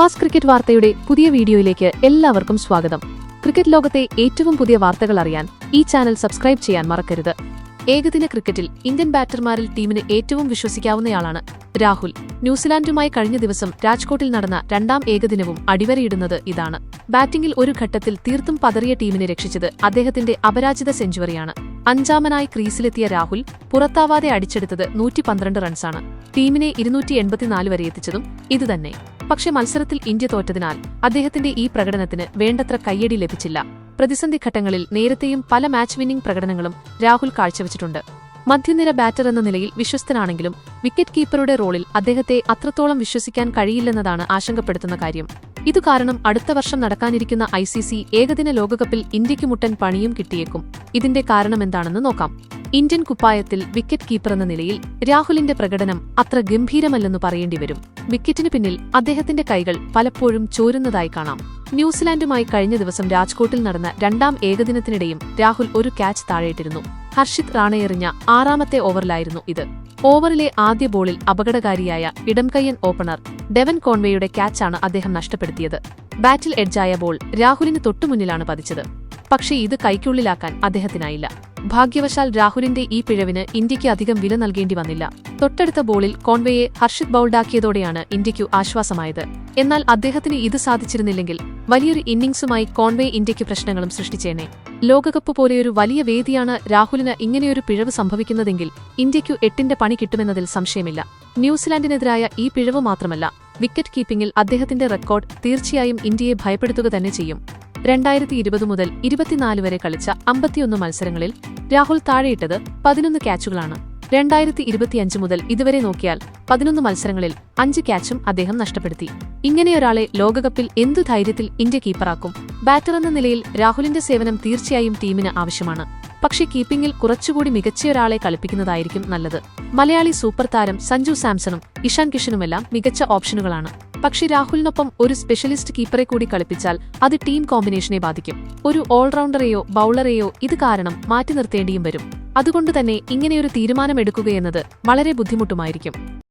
Fast cricket വാർത്തയുടെ പുതിയ വീഡിയോയിലേക്ക് എല്ലാവർക്കും സ്വാഗതം. ക്രിക്കറ്റ് ലോകത്തെ ഏറ്റവും പുതിയ വാർത്തകൾ അറിയാൻ ഈ ചാനൽ സബ്സ്ക്രൈബ് ചെയ്യാൻ മറക്കരുത്. ഏകദിന ക്രിക്കറ്റിൽ ഇന്ത്യൻ ബാറ്റർമാരിൽ ടീമിന് ഏറ്റവും വിശ്വസിക്കാവുന്നയാളാണ് രാഹുൽ. ന്യൂസിലാൻഡുമായി കഴിഞ്ഞ ദിവസം രാജ്കോട്ടിൽ നടന്ന രണ്ടാം ഏകദിനവും അടിവരയിടുന്നത് ഇതാണ്. ബാറ്റിംഗിൽ ഒരു ഘട്ടത്തിൽ തീർത്തും പതറിയ ടീമിനെ രക്ഷിച്ചത് അദ്ദേഹത്തിന്റെ അപരാജിത സെഞ്ചുറിയാണ് അഞ്ചാമനായി ക്രീസിലെത്തിയ രാഹുൽ പുറത്താവാതെ അടിച്ചെടുത്തത് നൂറ്റി പന്ത്രണ്ട് റൺസാണ്. ടീമിനെ ഇരുന്നൂറ്റി എൺപത്തിനാല് വരെ എത്തിച്ചതും ഇതുതന്നെ. പക്ഷേ മത്സരത്തിൽ ഇന്ത്യ തോറ്റതിനാൽ അദ്ദേഹത്തിന്റെ ഈ പ്രകടനത്തിന് വേണ്ടത്ര കയ്യടി ലഭിച്ചില്ല. പ്രതിസന്ധി ഘട്ടങ്ങളിൽ നേരത്തെയും പല മാച്ച് വിന്നിംഗ് പ്രകടനങ്ങളും രാഹുൽ കാഴ്ചവെച്ചിട്ടുണ്ട്. മധ്യനിര ബാറ്റർ എന്ന നിലയിൽ വിശ്വസ്തനാണെങ്കിലും വിക്കറ്റ് കീപ്പറുടെ റോളിൽ അദ്ദേഹത്തെ അത്രത്തോളം വിശ്വസിക്കാൻ കഴിയില്ലെന്നതാണ് ആശങ്കപ്പെടുത്തുന്ന കാര്യം. ഇതുകാരണം അടുത്ത വർഷം നടക്കാനിരിക്കുന്ന ഐ സി സി ഏകദിന ലോകകപ്പിൽ ഇന്ത്യയ്ക്ക് മുട്ടൻ പണിയും കിട്ടിയേക്കും. ഇതിന്റെ കാരണമെന്താണെന്ന് നോക്കാം. ഇന്ത്യൻ കുപ്പായത്തിൽ വിക്കറ്റ് കീപ്പർ എന്ന നിലയിൽ രാഹുലിന്റെ പ്രകടനം അത്ര ഗംഭീരമല്ലെന്ന് പറയേണ്ടി വരും വിക്കറ്റിന് പിന്നിൽ അദ്ദേഹത്തിന്റെ കൈകൾ പലപ്പോഴും ചോരുന്നതായി കാണാം. ന്യൂസിലാൻഡുമായി കഴിഞ്ഞ ദിവസം രാജ്കോട്ടിൽ നടന്ന രണ്ടാം ഏകദിനത്തിനിടെയും രാഹുൽ ഒരു ക്യാച്ച് താഴെയിട്ടിരുന്നു. ഹർഷിത് റാണയെറിഞ്ഞ ആറാമത്തെ ഓവറിലായിരുന്നു ഇത്. ഓവറിലെ ആദ്യ ബോളിൽ അപകടകാരിയായ ഇടംകയ്യൻ ഓപ്പണർ ഡെവൻ കോൺവേയുടെ ക്യാച്ചാണ് അദ്ദേഹം നഷ്ടപ്പെടുത്തിയത്. ബാറ്റിൽ എഡ്ജായ ബോൾ രാഹുലിന് തൊട്ടുമുന്നിലാണ് പതിച്ചത്. പക്ഷേ ഇത് കൈക്കുള്ളിലാക്കാൻ അദ്ദേഹത്തിനായില്ല. ഭാഗ്യവശാൽ രാഹുലിന്റെ ഈ പിഴവിന് ഇന്ത്യയ്ക്ക് അധികം വില നൽകേണ്ടി വന്നില്ല. തൊട്ടടുത്ത ബോളിൽ കോൺവേയെ ഹർഷിത് ബൌൾഡാക്കിയതോടെയാണ് ഇന്ത്യയ്ക്കു ആശ്വാസമായത്. എന്നാൽ അദ്ദേഹത്തിന് ഇത് സാധിച്ചിരുന്നില്ലെങ്കിൽ വലിയൊരു ഇന്നിംഗ്സുമായി കോൺവേ ഇന്ത്യയ്ക്ക് പ്രശ്നങ്ങളും സൃഷ്ടിച്ചേനെ. ലോകകപ്പ് പോലെയൊരു വലിയ വേദിയാണ് രാഹുലിന് ഇങ്ങനെയൊരു പിഴവ് സംഭവിക്കുന്നതെങ്കിൽ ഇന്ത്യയ്ക്കു എട്ടിന്റെ പണി കിട്ടുമെന്നതിൽ സംശയമില്ല. ന്യൂസിലാൻഡിനെതിരായ ഈ പിഴവ് മാത്രമല്ല വിക്കറ്റ് കീപ്പിംഗിൽ അദ്ദേഹത്തിന്റെ റെക്കോർഡ് തീർച്ചയായും ഇന്ത്യയെ ഭയപ്പെടുത്തുക തന്നെ ചെയ്യും. രണ്ടായിരത്തി ഇരുപത് മുതൽ ഇരുപത്തിനാല് വരെ കളിച്ച അമ്പത്തിയൊന്ന് മത്സരങ്ങളിൽ രാഹുൽ താഴെയിട്ടത് പതിനൊന്ന് ക്യാച്ചുകളാണ്. രണ്ടായിരത്തി ഇരുപത്തിയഞ്ച് മുതൽ ഇതുവരെ നോക്കിയാൽ പതിനൊന്ന് മത്സരങ്ങളിൽ അഞ്ച് ക്യാച്ചും അദ്ദേഹം നഷ്ടപ്പെടുത്തി. ഇങ്ങനെയൊരാളെ ലോകകപ്പിൽ എന്തു ധൈര്യത്തിൽ ഇന്ത്യ കീപ്പറാക്കും ബാറ്റർ എന്ന നിലയിൽ രാഹുലിന്റെ സേവനം തീർച്ചയായും ടീമിന് ആവശ്യമാണ്. പക്ഷേ കീപ്പിംഗിൽ കുറച്ചുകൂടി മികച്ചയൊരാളെ കളിപ്പിക്കുന്നതായിരിക്കും നല്ലത്. മലയാളി സൂപ്പർ താരം സഞ്ജു സാംസണും ഇഷാൻ കിഷനുമെല്ലാം മികച്ച ഓപ്ഷനുകളാണ്. പക്ഷെ രാഹുലിനൊപ്പം ഒരു സ്പെഷ്യലിസ്റ്റ് കീപ്പറെ കൂടി കളിപ്പിച്ചാൽ അത് ടീം കോമ്പിനേഷനെ ബാധിക്കും. ഒരു ഓൾറൗണ്ടറെയോ ബൌളറെയോ ഇത് കാരണം മാറ്റി നിർത്തേണ്ടിയും വരും. അതുകൊണ്ടുതന്നെ ഇങ്ങനെയൊരു തീരുമാനമെടുക്കുകയെന്നത് വളരെ ബുദ്ധിമുട്ടുമായിരിക്കും